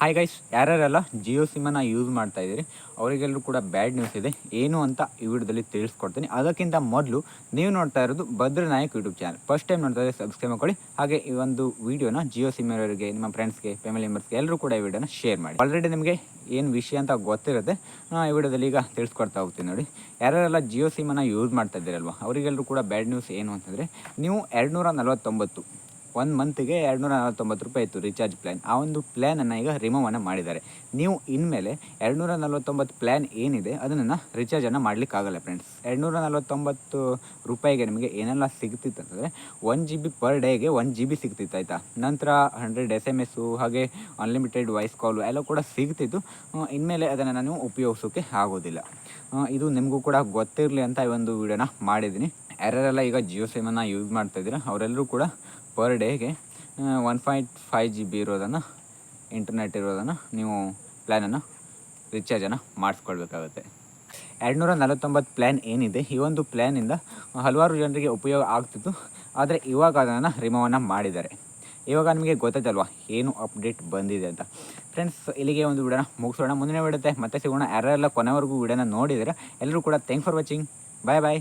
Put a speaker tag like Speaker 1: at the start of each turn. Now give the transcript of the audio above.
Speaker 1: Hi guys ಯಾರ್ಯಾರೆಲ್ಲ ಜಿಯೋ ಸಿಮ್ಮನ್ನು use ಮಾಡ್ತಾ ಇದ್ದೀರಿ ಅವರಿಗೆಲ್ಲರೂ ಕೂಡ ಬ್ಯಾಡ್ ನ್ಯೂಸ್ ಇದೆ. ಏನು ಅಂತ ಈ ವಿಡಿಯೋದಲ್ಲಿ ತಿಳಿಸ್ಕೊಡ್ತೀನಿ. ಅದಕ್ಕಿಂತ ಮೊದಲು ನೀವು ನೋಡ್ತಾ ಇರೋದು Bhadra Nayak YouTube channel first time ನೋಡ್ತಾ ಇದ್ದರೆ ಸಬ್ಸ್ಕ್ರೈಬ್ ಮಾಡ್ಕೊಳ್ಳಿ. ಹಾಗೆ ಈ ಒಂದು ವಿಡಿಯೋನ ಜಿಯೋ ಸಿಮ್ ಅವರಿಗೆ ನಿಮ್ಮ ಫ್ರೆಂಡ್ಸ್ಗೆ ಫ್ಯಾಮಿಲಿ ಮೆಂಬರ್ಸ್ಗೆ ಎಲ್ಲರೂ ಕೂಡ ಈ ವಿಡಿಯೋನ ಶೇರ್ ಮಾಡಿ. ಆಲ್ರೆಡಿ ನಿಮಗೆ ಏನು ವಿಷಯ ಅಂತ ಗೊತ್ತಿರುತ್ತೆ, ನಾನು ಈ ವಿಡಿಯೋದಲ್ಲಿ ಈಗ ತಿಳಿಸ್ಕೊಡ್ತಾ ಹೋಗ್ತೀನಿ ನೋಡಿ. ಯಾರ್ಯಾರೆಲ್ಲ ಜಿಯೋ ಸಿಮ್ಮನ್ನು ಯೂಸ್ ಮಾಡ್ತಾ ಇದ್ದೀರಲ್ವ ಅವರಿಗೆಲ್ಲರೂ ಕೂಡ ಬ್ಯಾಡ್ ನ್ಯೂಸ್ ಏನು ಅಂತಂದರೆ, ನೀವು ಎರಡುನೂರ ನಲವತ್ತೊಂಬತ್ತು ಒಂದು ಮಂತಿಗೆ ಎರಡುನೂರ ನಲವತ್ತೊಂಬತ್ತು ರೂಪಾಯಿ ಇತ್ತು ರೀಚಾರ್ಜ್ ಪ್ಲ್ಯಾನ್ ಆ ಒಂದು ಪ್ಲ್ಯಾನನ್ನು ಈಗ ರಿಮೂವನ್ನು ಮಾಡಿದ್ದಾರೆ. ನೀವು ಇನ್ಮೇಲೆ ಎರಡುನೂರ ನಲವತ್ತೊಂಬತ್ತು ಪ್ಲ್ಯಾನ್ ಏನಿದೆ ಅದನ್ನು ರಿಚಾರ್ಜನ್ನು ಮಾಡಲಿಕ್ಕಾಗಲ್ಲ ಫ್ರೆಂಡ್ಸ್ ಎರಡುನೂರ ನಲವತ್ತೊಂಬತ್ತು ರೂಪಾಯಿಗೆ ನಿಮಗೆ ಏನೆಲ್ಲ ಸಿಗ್ತಿತ್ತು ಅಂದರೆ ಒನ್ ಜಿ ಬಿ ಪರ್ ಡೇಗೆ ಒನ್ ಜಿ ಬಿ ಸಿಗ್ತಿತ್ತು, ಆಯಿತಾ? ನಂತರ ಹಂಡ್ರೆಡ್ ಎಸ್ ಎಂ ಎಸ್ಸು ಹಾಗೆ ಅನ್ಲಿಮಿಟೆಡ್ ವಾಯ್ಸ್ ಕಾಲು ಎಲ್ಲ ಕೂಡ ಸಿಗ್ತಿತ್ತು. ಇನ್ಮೇಲೆ ಅದನ್ನು ನಾನು ಉಪಯೋಗಿಸೋಕ್ಕೆ ಆಗೋದಿಲ್ಲ. ಇದು ನಿಮಗೂ ಕೂಡ ಗೊತ್ತಿರಲಿ ಅಂತ ಈ ಒಂದು ವಿಡಿಯೋನ ಮಾಡಿದ್ದೀನಿ. ಯಾರ್ಯಾರೆಲ್ಲ ಈಗ ಜಿಯೋ ಸಿಮನ್ನು ಯೂಸ್ ಮಾಡ್ತಾ ಇದ್ದೀರಾ? ಅವರೆಲ್ಲರೂ ಕೂಡ ಪರ್ ಡೇಗೆ one point five G B ಇರೋದನ್ನು ಇಂಟರ್ನೆಟ್ ಇರೋದನ್ನು ನೀವು ಪ್ಲ್ಯಾನನ್ನು ರಿಚಾರ್ಜನ್ನು ಮಾಡಿಸ್ಕೊಳ್ಬೇಕಾಗುತ್ತೆ. ಎರಡುನೂರ ನಲವತ್ತೊಂಬತ್ತು ಪ್ಲ್ಯಾನ್ ಏನಿದೆ? ಈ ಒಂದು ಪ್ಲ್ಯಾನಿಂದ ಹಲವಾರು ಜನರಿಗೆ ಉಪಯೋಗ ಆಗ್ತಿತ್ತು. ಆದರೆ ಇವಾಗ ಅದನ್ನು ರಿಮೋವನ್ನು ಮಾಡಿದ್ದಾರೆ. ಇವಾಗ ನಿಮಗೆ ಗೊತ್ತಾಯ್ತಲ್ವ, ಏನು ಅಪ್ಡೇಟ್ ಬಂದಿದೆ ಅಂತ. ಫ್ರೆಂಡ್ಸ್ ಇಲ್ಲಿಗೆ ಒಂದು ವಿಡಿಯೋನ ಮುಗಿಸೋಣ. ಮುಂದಿನ ವಿಡಿಯೋತೆ ಮತ್ತೆ ಸಿಗೋಣ. ಯಾರೆಲ್ಲ ಕೊನೆವರೆಗೂ ವಿಡಿಯೋನ ನೋಡಿದರೆ ಎಲ್ಲರೂ ಕೂಡ thank for watching bye bye